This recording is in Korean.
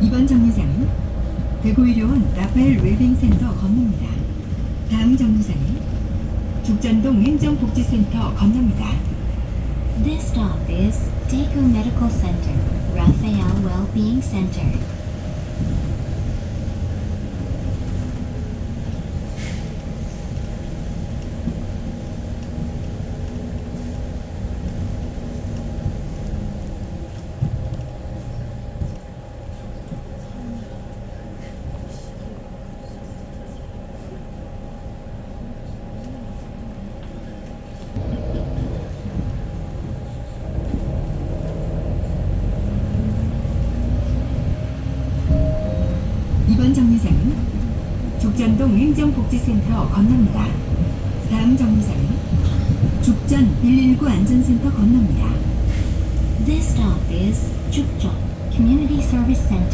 이번 정류장은 대구의료원 라파엘 웰빙센터 건너입니다. 다음 정류장은 죽전동 행정복지센터 건너입니다. This stop is Daegu Medical Center, Raphael Wellbeing Center. 이번 정류장은 죽전동 행정복지센터 건너입니다. 다음 정류장은 죽전 119 안전센터 건너입니다. This stop is Jukjeong Community Service Center,